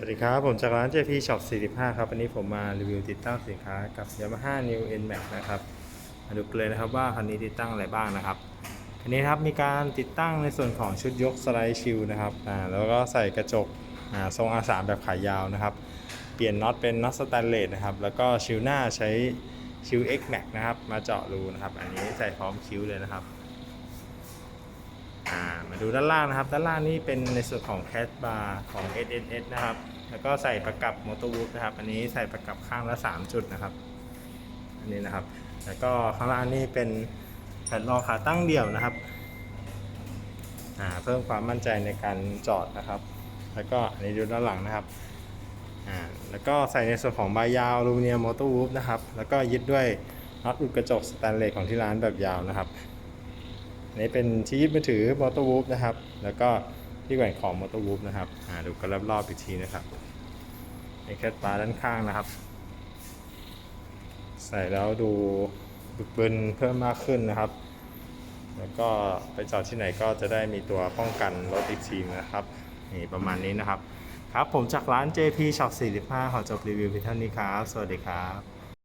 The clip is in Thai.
วัสดีครับ ผมจากร้าน JP Shop 45 ครับ วันนี้ผมมารีวิวติดตั้งสินค้ากับ Yamaha New N Max นะครับ มาดูกันเลยนะครับว่าคันนี้ติดตั้งอะไรบ้างนะครับคันนี้ครับมีการติดตั้งในส่วนของชุดยกสไลด์ชิลนะครับอ่าแล้วก็ใส่กระจกอ่าทรง R3 แบบขายาวนะครับ เปลี่ยนน็อตเป็นน็อตสแตนเลสนะครับ แล้วก็ชิลหน้าใช้ชิล X Max นะครับ มาเจาะรูนะครับ อันนี้ใส่พร้อมคิ้วเลยนะครับ อ่ามาดูด้านล่างนะครับ ด้านล่างนี่เป็นในส่วนของแคสบาร์ของ SSS นะครับ แล้วก็ใส่ประกับมอเตอร์วูฟนะครับ อันนี้ใส่ประกับข้างละ 3 จุดนะครับ อันนี้นะครับ แล้วก็ข้างล่างนี่เป็นแผ่นรองขาตั้งเดี่ยวนะครับอ่าเพิ่มความมั่นใจในการจอดนะครับ แล้วก็อันนี้ดูด้านหลังนะครับอ่าแล้วก็ใส่ในส่วนของใบยาวอลูมิเนียมมอเตอร์วูฟนะครับ แล้วก็ยึดด้วยน็อตอุดกระจกสแตนเลสของที่ร้านแบบยาวนะครับ นนี้เป็นที่มือถือมอเตอร์วูฟนะครับ แล้วก็ที่แหวนของมอเตอร์วูฟนะครับอ่าดูกันรอบๆอีกทีนะครับในแคทปาด้านข้างนะครับ ใส่แล้วดูบึกบึนเพิ่มมากขึ้นนะครับ แล้วก็ไปจอดที่ไหนก็จะได้มีตัวป้องกันรถอีกทีนะครับนี่ประมาณนี้นะครับ ครับผมจากร้าน JP Shop 45 ขอจบรีวิวเพียงเท่านี้ครับ สวัสดีครับ